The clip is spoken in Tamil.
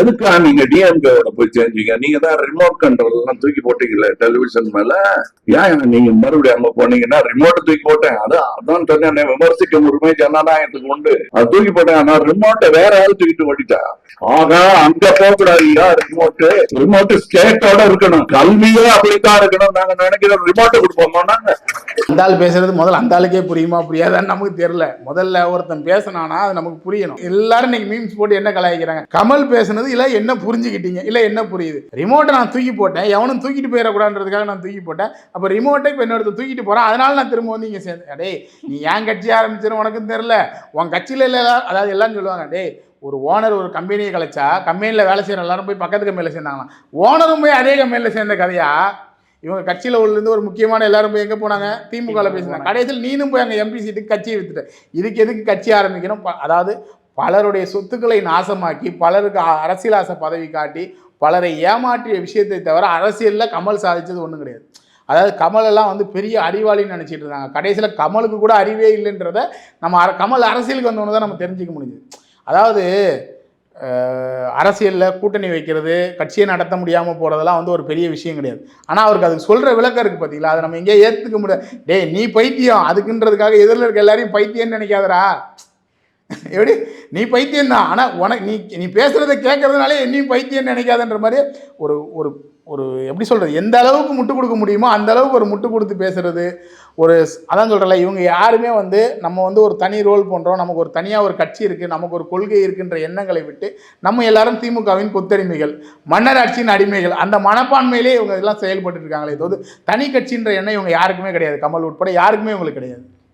எதுக்கா நீங்க டிஎம்கேவோட போய் சேர்ந்தீங்க? நீங்க தான் ரிமோட் கண்ட்ரோல் எல்லாம் தூக்கி போட்டீங்கல்ல டெலிவிஷன் மேல? ஏன் நீங்க மறுபடியும் அங்க போனீங்கன்னா ரிமோட் தூக்கி போட்டேன். அது அதான் சொன்னேன் விமர்சிக்க உரிமை ஜனநாயகத்துக்கு உண்டு. அது தூக்கி போட்டேன். ஆனா ரிமோட்டை வேற ஆள் தூக்கிட்டு ஓட்டிட்டா ஆகா அங்க போக கூடாதுயா ரிமோட் ரிமோட் ஸ்டேட்டோட இருக்கணும். கல்வியே அப்படித்தான் இருக்கணும். நாங்க நினைக்கிறோம் ரிமோட்டை கொடுப்போமா நாங்க? அந்த ஆள் பேசுறது முதல்ல அந்த ஆளுக்கே புரியுமா புரியாதான்னு நமக்கு தெரியல. முதல்ல ஒருத்தன் பேசினானா அது நமக்கு புரியணும். எல்லாரும் இன்னைக்கு மீம்ஸ் போட்டு என்ன கலாய்க்கிறாங்க? கமல் பேசுனது இல்ல என்ன புரிஞ்சுக்கிட்டீங்க? இல்ல என்ன புரியுது? ரிமோட்டை நான் தூக்கி போட்டேன். எவனும் தூக்கிட்டு போயிடக்கூடாதுன்றதுக்காக நான் தூக்கி போட்டேன். அப்போ ரிமோட்டை இப்போ இன்னொருத்த தூக்கிட்டு போறான். அதனால நான் திரும்ப வந்து இங்க சேர்ந்தேன். டேய் நீ ஏன் கட்சி ஆரம்பிச்சிரு உனக்கும் தெரியல. உன் கட்சியில இல்ல அதாவது எல்லாம் சொல்லுவாங்க டேய் ஒரு ஓனர் ஒரு கம்பெனியை கலைச்சா கம்பெனியில் வேலை செய்கிற எல்லாரும் போய் பக்கத்து கம்பெனியில் சேர்ந்தாங்களாம். ஓனரும் போய் அதே கம்பெனியில் சேர்ந்த கதையா? இவங்க கட்சியில் உள்ளேருந்து ஒரு முக்கியமான எல்லாரும் போய் எங்கே போனாங்க? திமுகவில் பேசினாங்க. கடைசியில் நீனும் போய் அங்கே எம்பி சீட்டுக்கு கட்சியை வித்துட்ட. இதுக்கு எதுக்கு கட்சி ஆரம்பிக்கணும்? அதாவது பலருடைய சொத்துக்களை நாசமாக்கி பலருக்கு அரசியல் ஆசை பதவி காட்டி பலரை ஏமாற்றிய விஷயத்தை தவிர அரசியலில் கமல் சாதித்தது ஒன்றும் கிடையாது. அதாவது கமலெல்லாம் வந்து பெரிய அறிவாளின்னு நினச்சிட்டு இருந்தாங்க. கடைசியில் கமலுக்கு கூட அறிவே இல்லைன்றத நம்ம அர- கமல் அரசியலுக்கு வந்தோன்னு தான் நம்ம தெரிஞ்சுக்க முடிஞ்சுது. அதாவது அரசியலில் கூட்டணி வைக்கிறது கட்சியை நடத்த முடியாமல் போகிறதெல்லாம் வந்து ஒரு பெரிய விஷயம் கிடையாது. ஆனால் அவருக்கு அதுக்கு சொல்கிற விளக்கம் இருக்குது பார்த்தீங்களா அதை நம்ம எங்கேயே ஏற்றுக்க முடியாது. டேய் நீ பைத்தியம். அதுக்குன்றதுக்காக எதிரில் இருக்க எல்லாரையும் பைத்தியம்னு நினைக்காதடா. எப்படி? நீ பைத்தியம் தான். ஆனால் உனக்கு நீ நீ பேசுகிறத கேட்குறதுனாலே என்னையும் பைத்தியம்னு நினைக்காதன்ற மாதிரி ஒரு ஒரு ஒரு எப்படி சொல்கிறது எந்த அளவுக்கு முட்டு கொடுக்க முடியுமோ அந்த அளவுக்கு ஒரு முட்டு கொடுத்து பேசுகிறது ஒரு அதான் சொல்கிறல இவங்க யாருமே வந்து நம்ம வந்து ஒரு தனி ரோல் பண்ணுறோம் நமக்கு ஒரு தனியாக ஒரு கட்சி இருக்குது நமக்கு ஒரு கொள்கை இருக்குன்ற எண்ணங்களை விட்டு நம்ம எல்லாரும் திமுகவின் கொத்தடிமைகள் மன்னர் ஆட்சியின் அடிமைகள் அந்த மனப்பான்மையிலே இவங்க இதெல்லாம் செயல்பட்டு இருக்காங்களே தவிர தனி கட்சின்ற எண்ணம் இவங்க யாருக்குமே கிடையாது. கமல் உட்பட யாருக்குமே இவங்களுக்கு கிடையாது.